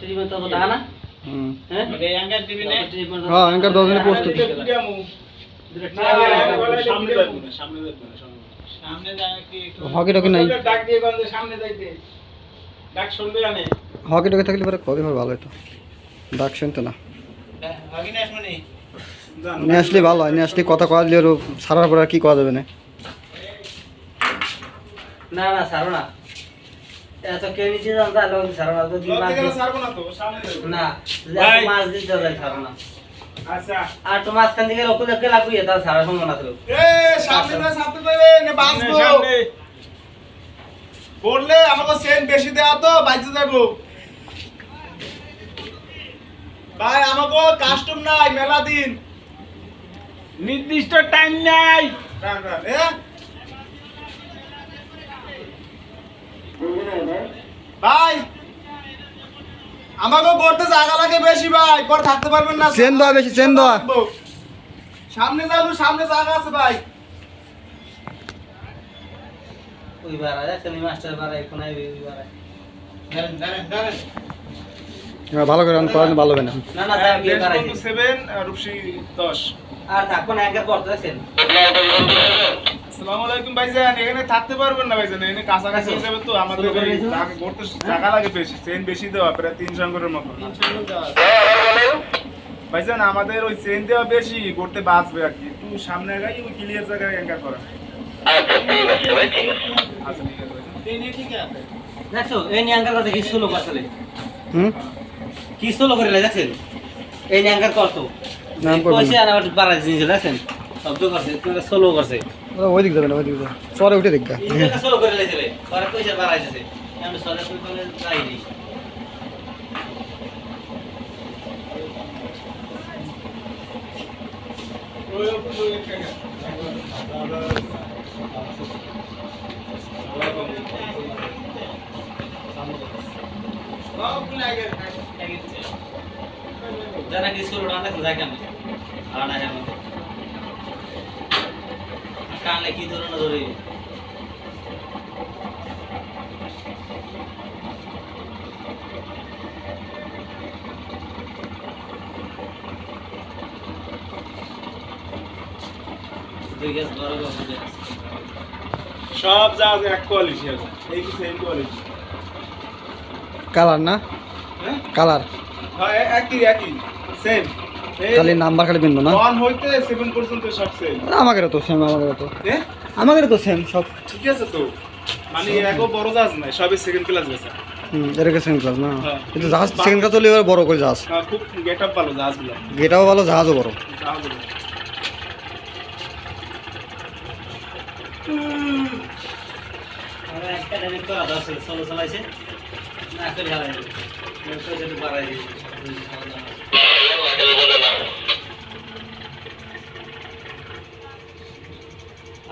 Treatment তো টাকা না? হুম। হ্যাঁ? ট্রিটমেন্ট হ্যাঁ দশ প্রস্তুতি। সামনে যাইবো না সামনে যাইবো না সামনে যায় কি হকি টকি নাই। ডাক দিয়ে বলতে সামনে যাইতে। ডাক শুনবে জানে হকি টকি থাকলে পরে কবে হবে ভালো ডাক শুনতো না। হকি না। শুনি নিয়ে আসলে ভালো হয় নিয়ে আসলে কথা কয়া দিলে ওর সারার পরে আর কি করা যাবে না? না না ছাড়ো না। এত কেউ নিচে যান তাহলে ছাড়ো না যদি মাছ দিতে- ছাড়বো না তো সামনে না যদি মাছ দিতে যায় ছাড়ো না। আচ্ছা। আর তো মাঝখান থেকে রকুল দেখে লাগবে তাহলে ছাড়ার সম্ভাবনা ছিল এ সামনে না সামনে যাবে নে বাঁচবো। পড়লে আমাকে সেন্ট বেশি দেওয়া তো বাইচে যাব। ভাই আমাকে কাস্টম নাই মেলা দিন। নির্দিষ্ট টাইম নাই। ভাই আমাকে করতে জায়গা লাগে বেশি ভাই। পর থাকতে পারবেন না। চেন দেওয়া বেশি, চেন দেওয়া। সামনে যাব সামনে জায়গা আছে ভাই। ওই বাড়া যাচ্ছে মাস্টার বাড়া এখন আইবে ওই বাড়া ভালো করে ভালো হবে না না বিয়ে রূপসী আর একবার আলাইকুম ভাইজান এখানে থাকতে পারবেন না ভাইজান এখানে কাছাকাছি হয়ে যাবে তো আমাদের এই টাকা লাগে বেশি চেন বেশি দেওয়া প্রায় মতো। ভাইজান আমাদের ওই চেন দেওয়া বেশি করতে বাঁচবে আর কি। একটু সামনে গাই ওই ক্লিয়ার জায়গায় অ্যাঙ্কার করা। আচ্ছা ঠিক আছে। দেখছ এই নিয়াঙ্কার কথা কি স্লো আসলে হুম? কি স্লো করে দেখছেন? এই নিয়াঙ্কার করতো নাম করবেন কইছে আর জিনিস দেখছেন? শব্দ করছে স্লো করছে। ওই দিক যাবে না ওই দিক যাবে। চরে উঠে দেখবা। এই স্লো করে লেছিলে পরে কইছে বাড়াই দিছে আমি সরে কই বলে যাইনি জানা কি স্লো ডান দেখো যায় কেন আর না কানলে কি ধরে? না ধরে সব জাহাজ এক কোয়ালিটি আছে। এই কি সেম কোয়ালিটি কালার না? হ্যাঁ? কালার হ্যাঁ একই একই। সেম খালি নাম্বার খালি বিন্দু না? ওয়ান হইতে সেভেন পর্যন্ত সব সেম আমাদের তো সেম আমাদের তো। হ্যাঁ আমাদের তো সেম সব। ঠিক আছে তো। মানে এগো বড় জাহাজ নাই সবই সেকেন্ড ক্লাস গেছে হুম এরকম সেকেন্ড ক্লাস না? হ্যাঁ। কিন্তু জাহাজ সেকেন্ড ক্লাস হলে এবার বড় করে জাহাজ। হ্যাঁ, খুব গেট আপ ভালো জাহাজগুলো। ভালো জাহাজও বড়। একটা ডাইরেক্ট করা দশ ষোলো চালাইছে। না করে হারাই বাড়াই দিয়েছে।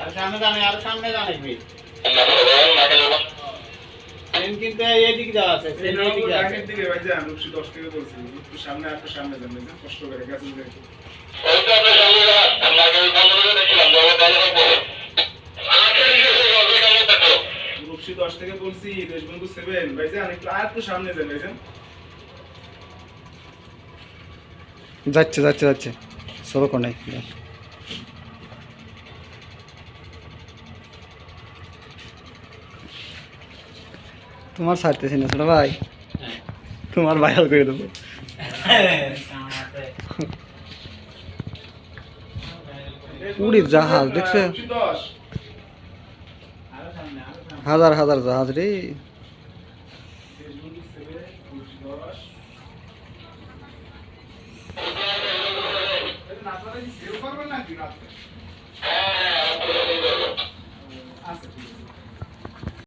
আর সামনে জানে আর সামনে জানে ভাই ট্রেন কিন্তু এইদিকে যাওয়া আছে ট্রেন এইদিকে আছে। দিকে ভাই যান রূপসী 10 থেকে বলছি একটু সামনে আর সামনে যান ভাই কষ্ট করে গেছে দেখো রূপসী 10 থেকে বলছি দেশবন্ধু 7 ভাই যান একটু আর একটু সামনে যান ভাই যান। যাচ্ছে যাচ্ছে যাচ্ছে। ষোলো কোনায়। তোমার ছাড়তেছি না ছোট ভাই। তোমার ভাইরাল করে দেবো। উড়ি জাহাজ, দেখছ? রূপসী 10 আরও সামনে আরও সামনে হাজার হাজার জাহাজ রে। ななって。